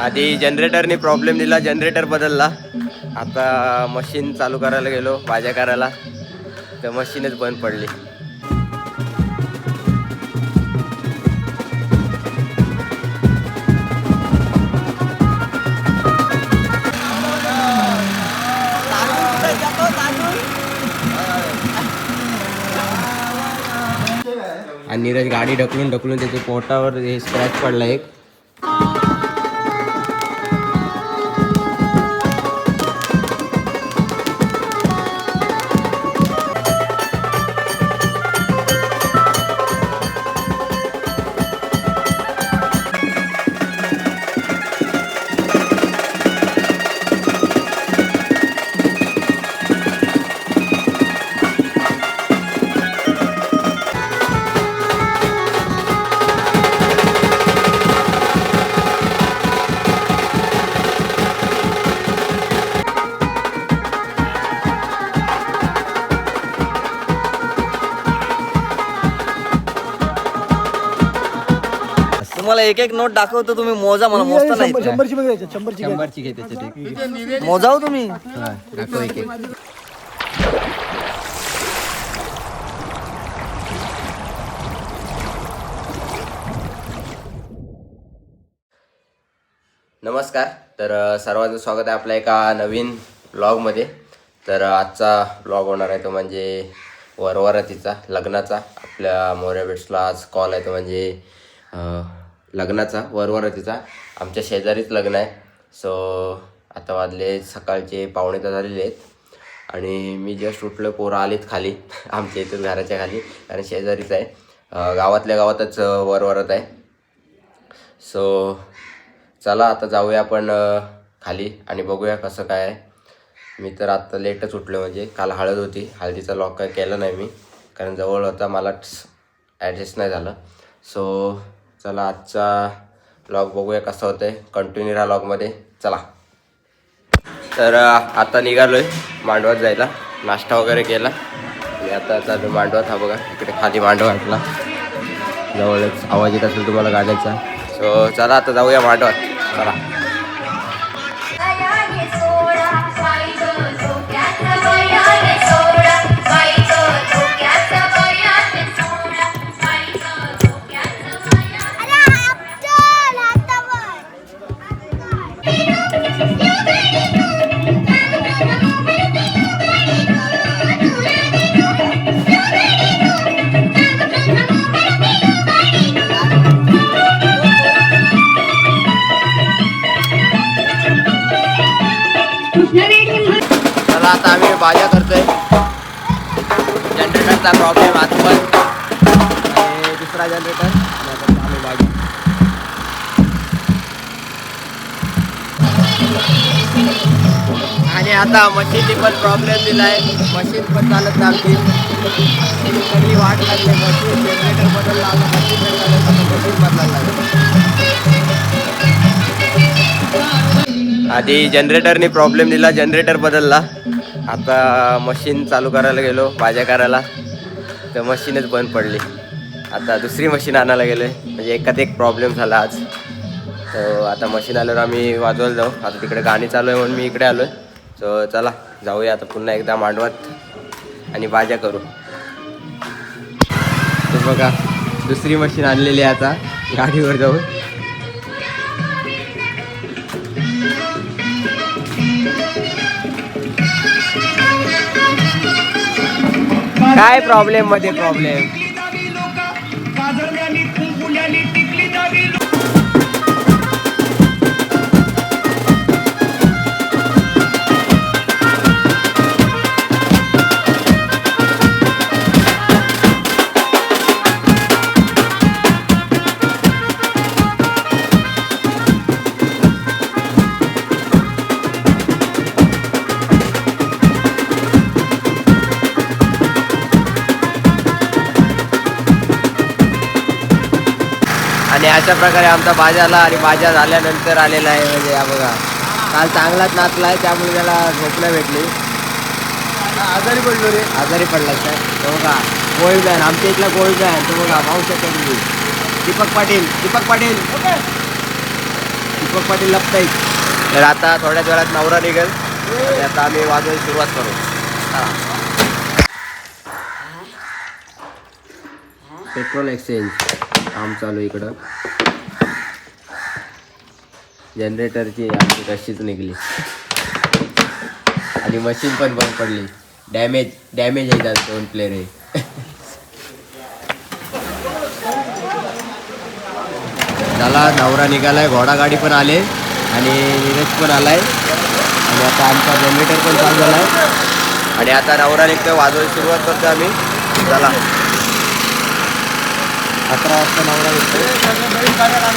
आधी जनरेटरने प्रॉब्लेम दिला जनरेटर बदलला. आता मशीन चालू करायला गेलो भाज्या करायला. तर मशीनच बंद पडली. आणि नीरज गाडी ढकलून ढकलून त्याच्या पोटावर हे स्क्रॅच पडला एक. तुम्हाला एक एक नोट दाखवतो तुम्ही मोजा मला मोजता नाही येत. शंभरची शंभरची. शंभरची घे मोजाव तुम्ही. हा, दाखव एक एक. नमस्कार. तर अ, सर्वांचं स्वागत आहे आपल्या एका नवीन ब्लॉगमध्ये तर अ, आजचा ब्लॉग होणार आहे तो म्हणजे वरवरातीचा लग्नाचा. आपल्या मोऱ्या बेट्सला आज कॉल आहे तो म्हणजे अ, लग्नाचा वरवरातीचा. आमच्या शेजारीच लग्न आहे. सो आता वाजले सकाळचे पावणे तर झालेले आहेत. आणि मी जस्ट उठलो पोरं आलीत खाली. आमच्या इथून घराच्या खाली. कारण शेजारीच आहे. गावातल्या गावातच वरवरत आहे. सो चला आता जाऊया आपण खाली आणि बघूया कसं काय आहे. मी तर आत्ता लेटच उठलो म्हणजे. काल हळद होती. हळदीचा लॉक काय केला नाही मी. कारण जवळ होता. मला ॲडजस्ट नाही झालं. सो चला आजचा लॉग बघूया कसं होतं आहे कंटिन्यू राहा लॉगमध्ये चला. तर आता निघालो आहे मांडवात जायला. नाश्ता वगैरे केला. आणि आता चालू मांडवात हा बघा. इकडे खाली मांडवा आपला जवळच आवाज येत असेल तुम्हाला गाण्याचा सो चला आता जाऊया मांडवात. चला. भाज्या करतोय. जनरेटरचा प्रॉब्लेम आता पण. आणि दुसरा जनरेटर आणि आता चालू भाजी आणि आता मशीनची पण प्रॉब्लेम दिला आहे मशीन पण चालत चालते. सगळी वाट लागली. मशीन जनरेटर बदलला. आता मशीन बदलला आता मशीन बदलायला लागलं. आधी जनरेटरने प्रॉब्लेम दिला. जनरेटर बदलला. आता मशीन चालू करायला गेलो भाज्या करायला. तर मशीनच बंद पडली. आता दुसरी मशीन आणायला गेलो म्हणजे एकात एक प्रॉब्लेम झाला आज. तर आता मशीन आल्यावर आम्ही वाजवायला जाऊ. आता तिकडे गाणी चालू आहे म्हणून मी इकडे आलो आहे सो चला जाऊया आता पुन्हा एकदा मांडवात आणि भाज्या करू. तर बघा दुसरी मशीन आणलेली आहे आता. गाडीवर जाऊन. काय प्रॉब्लेममध्ये प्रॉब्लेम आणि अशा प्रकारे आमचा बाजा आला आणि बाजा झाल्यानंतर आलेला आहे म्हणजे हा बघा. काल चांगलाच नाचला आहे त्यामुळे त्याला झोप नाही भेटली. आजारी पडलो रे. आजारी पडला काय तो बघा गोल्ड बॅन आमच्या इथला गोल्ड बॅन तो बघा पाहू शकता तुम्ही. दीपक पाटील दीपक पाटील. दीपक पाटील लपताईत तर आता थोड्याच वेळात नवरा निघेल. आणि आता आम्ही वाजवायला सुरुवात करू. Petrol exchange. काम चालू आहे इकडं. जनरेटरची आमची कशीच निघली. आणि मशीन पण बंद पडली. डॅमेज डॅमेज आहे त्यात दोन प्लेअर आहे. त्याला नवरा निघालाय घोडागाडी पण आले आणि नीरज पण आलाय. आणि आता आमचा जनरेटर पण चालू झालाय. आणि आता नवरा निघतोय वाजवायला सुरुवात करतो आम्ही. चला. अकरा वाजता नवरा निघतोय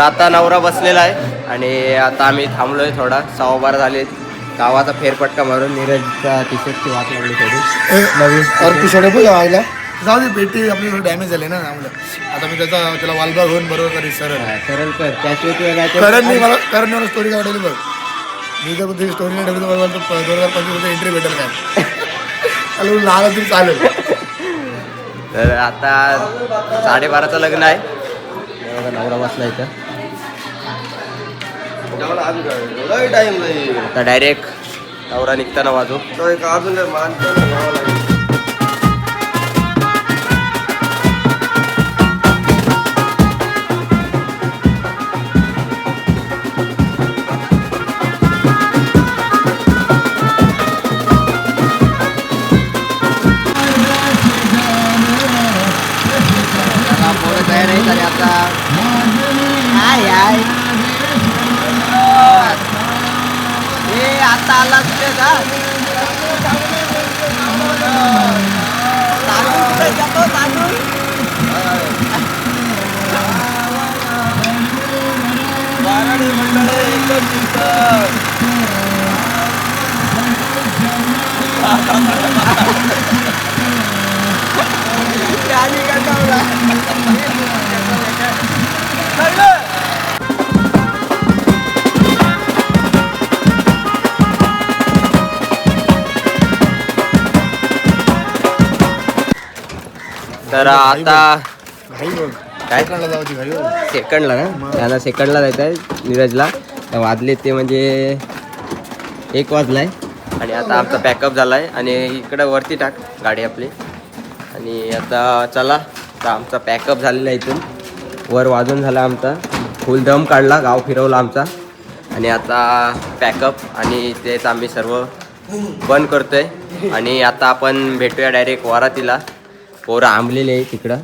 तर आता नवरा बसलेला आहे आणि आता आम्ही थांबलोय थोडा. सव्वा बारा झाले. गावाचा फेरफटका मारून नीरजच्या टी शर्टची वाट लागली थोडी. नवीन और पिछोडे पण लावायला जाऊ दे पेटी आपली डॅमेज झाली ना त्यामुळे आता मी त्याचा त्याला वालबा घेऊन बरोबर करी सरळ. सरळ कर. त्याशिवाय नाही तर- करण मी मला करण मला स्टोरी काढली बघ. मी तर तुझी स्टोरी नाही ठेवली तर मला वाटतं दोन हजार पंचवीस एंट्री भेटेल काय चालेल लहान तरी चालेल. तर आता साडेबाराचं लग्न आहे. नवरा बसला इथं. आता डायरेक्ट नवरा निघताना वाजू तयार आहेत आणि आता ए आता आला कुठे का? तांदूळ जातो तांदूळ मंडळ एकदम काय तर आता काय? सेकंडला ना? त्यांना सेकंडला जायचं आहे नीरजला. तर वाजले ते म्हणजे एक वाजलाय. आणि आता आमचा पॅकअप झालाय आणि इकडं वरती टाक गाडी आपली. आणि आता चला तर आमचा पॅकअप झालेला आहे इथून. वर वाजून झाला आमचा. फुल दम काढला गाव फिरवला आमचा. आणि आता पॅकअप आणि तेच आम्ही सर्व बंद करतोय. आणि आता आपण भेटूया डायरेक्ट वरातीला. पोरं आंबलेले आहे तिकडं.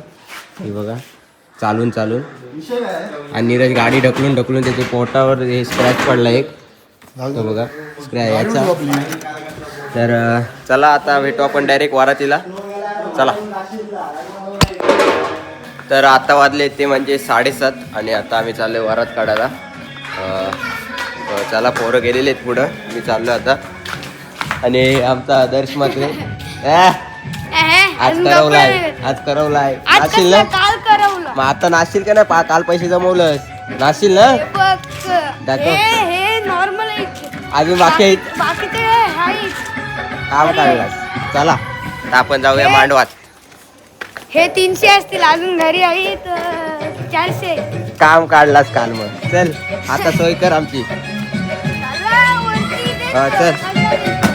हे बघा चालून चालून. आणि नीरज गाडी ढकलून ढकलून त्याचे पोटावर हे स्क्रॅच पडला एक. तो बघा स्क्रॅच याचा. तर चला आता भेटू आपण डायरेक्ट वारातीला. चला. तर आता वाजले ते म्हणजे साडेसात आणि आता आम्ही चाललो वरात काढायला. चला पोरं गेलेले आहेत पुढं. मी चाललो आता. आणि आमचा आदर्श मात्र. आज करवलाय. आज करवलाय. नाशील ना काल करवलं? मग आता नाशील का नाही? पा काल पैसे जमवलंस. नाशील ना? बघ दाखव. हे हे नॉर्मल अजून बाकी आहेत? बाकी ते आहे काम काढलास. चला आता आपण जाऊया मांडवात. हे तीनशे असतील अजून घरी आहेत चारशे. काम काढलास काल मग. चल आता सोय कर आमची. चला, वरती ते हा, चल.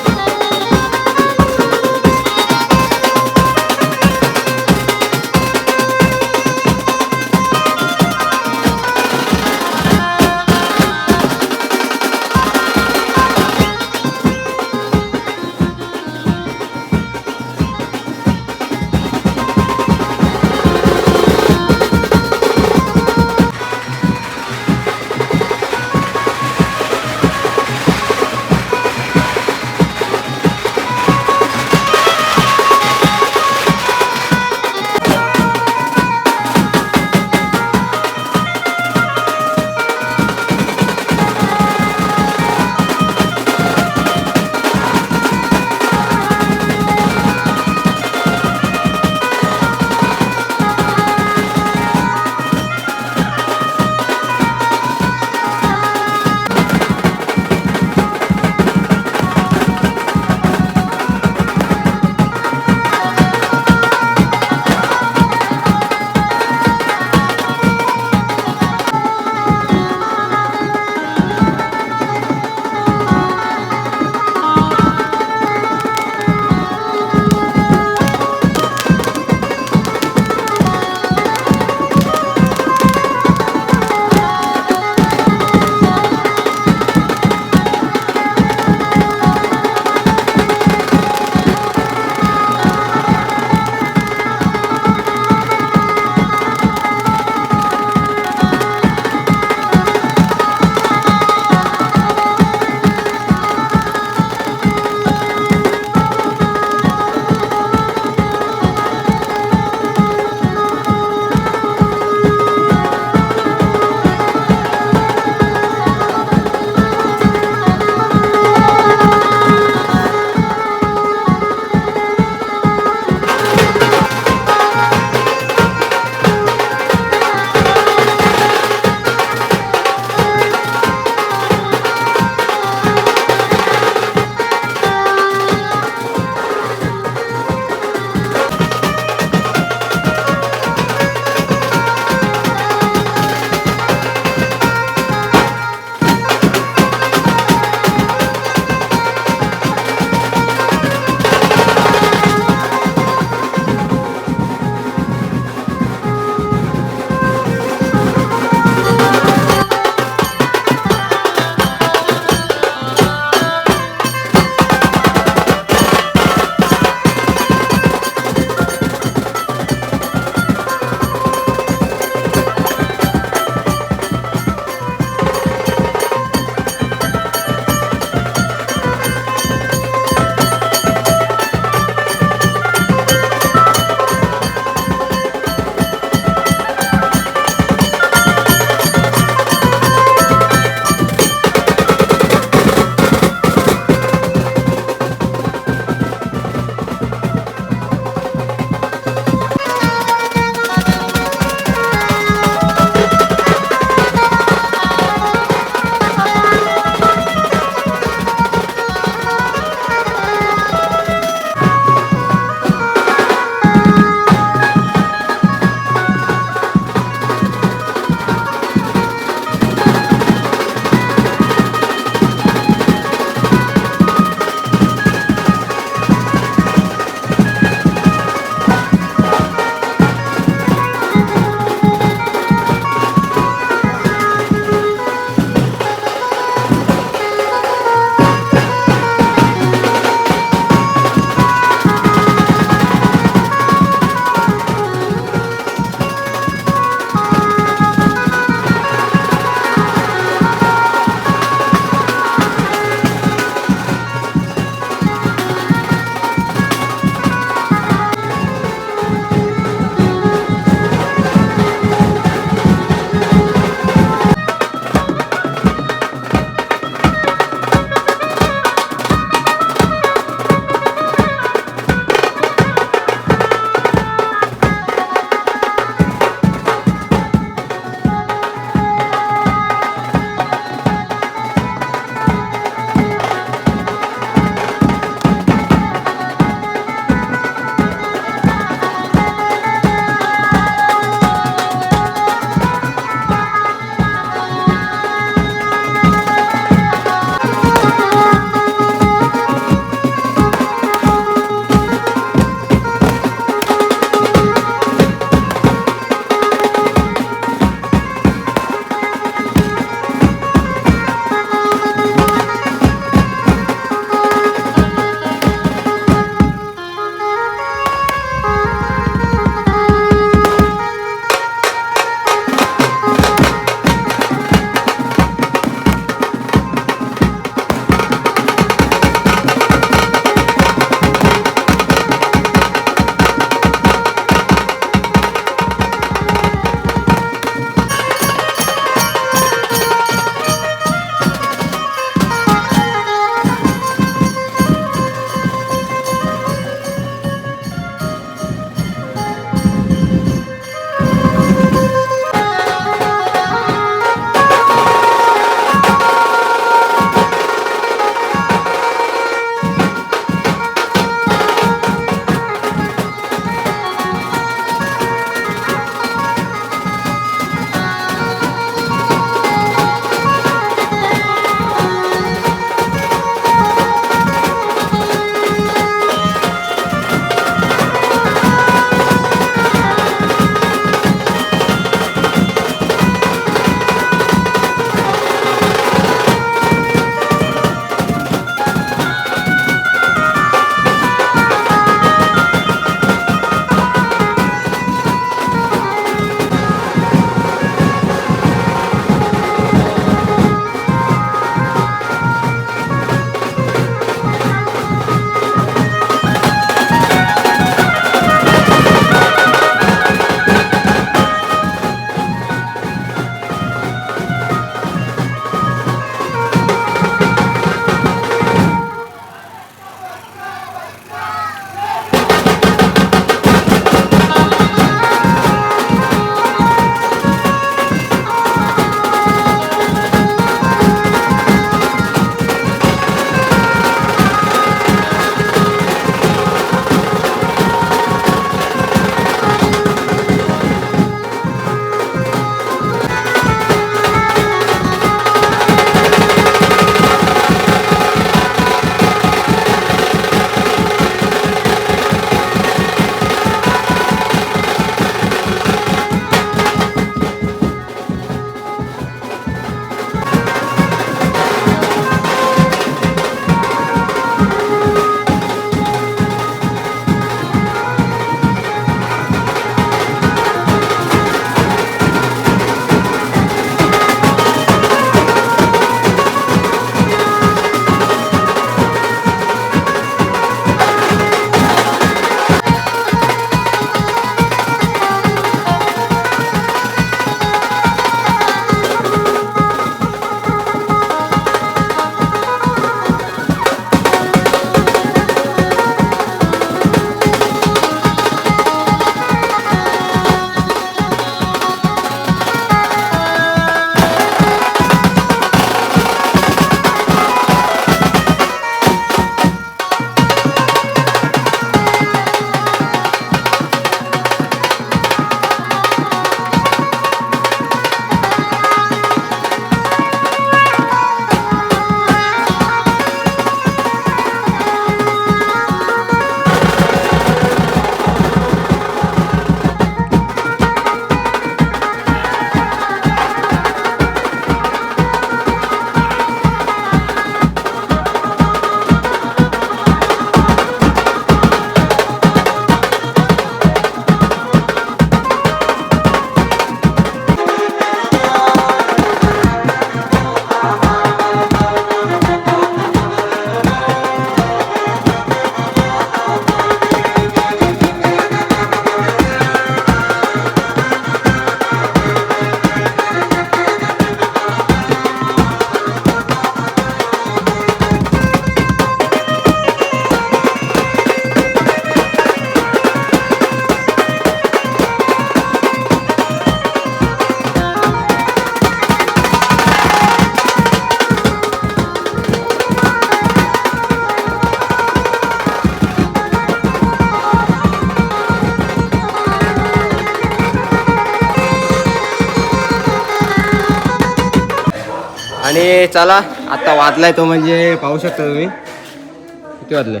चला आता वाजलाय तो म्हणजे पाहू शकता तुम्ही. किती वाजलाय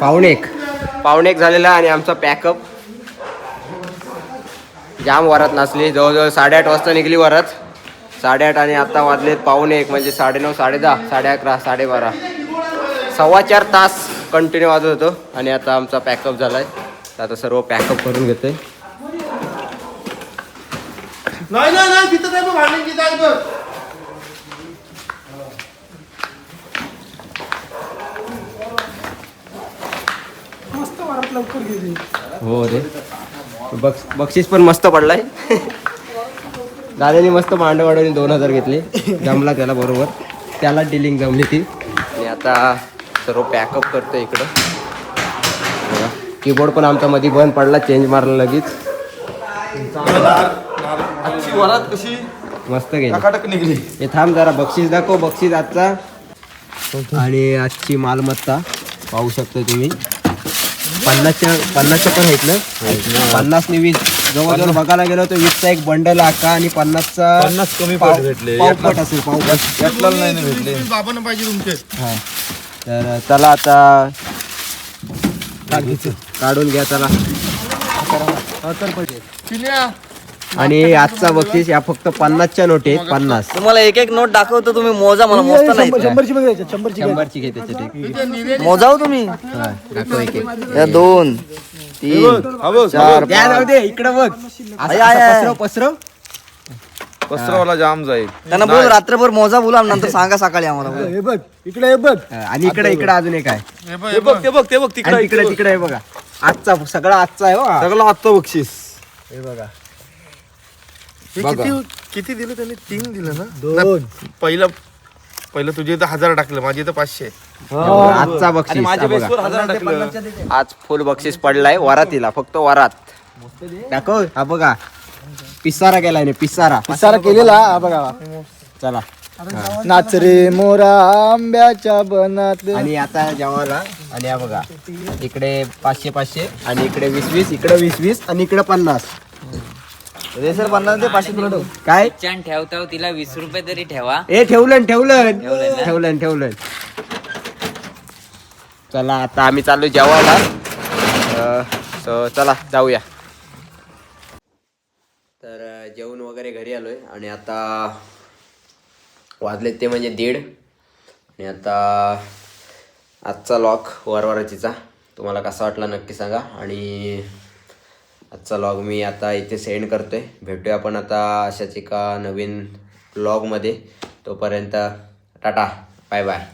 पावणे एक. पावणे एक झालेला आणि आमचा पॅकअप जाम वरात नाचली. जवळजवळ साडेआठ वाजता निघली वरात. साडेआठ आणि आता वाजले पावणे एक म्हणजे साडेनऊ साडे दहा साडे अकरा साडेबारा. सव्वा चार तास कंटिन्यू वाजत होतो आणि आता आमचा पॅकअप झालाय. आहे आता सर्व पॅकअप करून घेतोय. नाही नाही नाही तिथं काय भांडण बघ. मस्त वारात लवकर गेली. हो रे. बक्स बक्षीस पण मस्त पडलाय. दादानी मस्त मांड वाढवून दोन हजार घेतले. जमला त्याला बरोबर. त्याला डिलिंग जमली ती. आणि आता सर्व पॅकअप करतो इकडं. कीबोर्ड पण आमचा मध्ये बंद पडला चेंज मारला लगेच. आजची वरात कशी? मस्त गेली. टकाटक निघली. हे थांब जरा बक्षीस दाखव बक्षीस आजचा. आणि आजची मालमत्ता पाहू शकता तुम्ही. पन्नासच्या पन्नासच्या पण आहेत ना? पन्नासने वीस. जवळजवळ बघायला गेलो तर वीसचा एक बंडल आका आणि पन्नासचा पन्नास कमी पाव- भेटले. पावपट असेल पावपट यातला नाही ना भेटले. बाबांना पाहिजे तुमचे. हा. तर चला आता काढून घ्या. चला. पिल्या आणि आजचा बक्षीस या फक्त पन्नासच्या नोटी आहेत पन्नास. तुम्हाला एक एक नोट दाखवतो तुम्ही मोजा मला मोजता नाही येत. शंभरची मोजाव तुम्ही. हा, दाखव एक एक या दोन तीन चार द्या जाऊ दे इकडं बघ. असं- आय, आय, असं आय. पसरव पसरव. पसरवाला जाम जाईल. त्यांना बोल रात्रभर मोजा बोला नंतर सांगा सकाळी आम्हाला. बोला. हे बघ इकडे हे बघ. हा, आणि इकडे इकडे अजून एक आहे. बघ ते बघ ते बघ आणि तिकडे तिकडे आहे बघा. आजचा सगळा आजचा आहे हो हा. सगळं आत्ता बक्षीस. हे बघा. हे बघा. किती किती दिलं त्यांनी? तीन दिलं ना? दोन. पहिलं पहिलं तुझे इथं हजार टाकलं माझे इथं पाचशे. हे. आजचा बक्षीस हा बघा. हजार टाकलं. आज फुल बक्षीस पडलाय वरातीला फक्त वरात. दाखव हा बघा. पिसारा केलाय ना पिसारा. सारा केलेला? हा बघा चला. नाच रे मोरा आंब्याच्या बनात. आणि आता जेवायला आणि हा बघा इकडे पाचशे पाचशे आणि इकडे वीस वीस इकडे वीस वीस आणि इकडे पन्नास. रेसर पन्नास ते पाचशे तुला ठेव. काय? छान ठेवता तिला वीस रुपये तरी ठेवा. ए ठेवलं ठेवलं ठेवलं ठेवलं चला आता आम्ही चाललो जेवायला. चला जाऊया. तर जेवण वगैरे घरी आलोय. आणि आता वाजलेत ते म्हणजे दीड. आणि आता आजचा लॉक वरवराचीचा तुम्हाला कसा वाटला नक्की सांगा. आणि आजचा लॉग मी आता इथे सेंड करतो आहे भेटूया आपण आता अशाच एका नवीन ब्लॉगमध्ये तोपर्यंत टाटा. Bye bye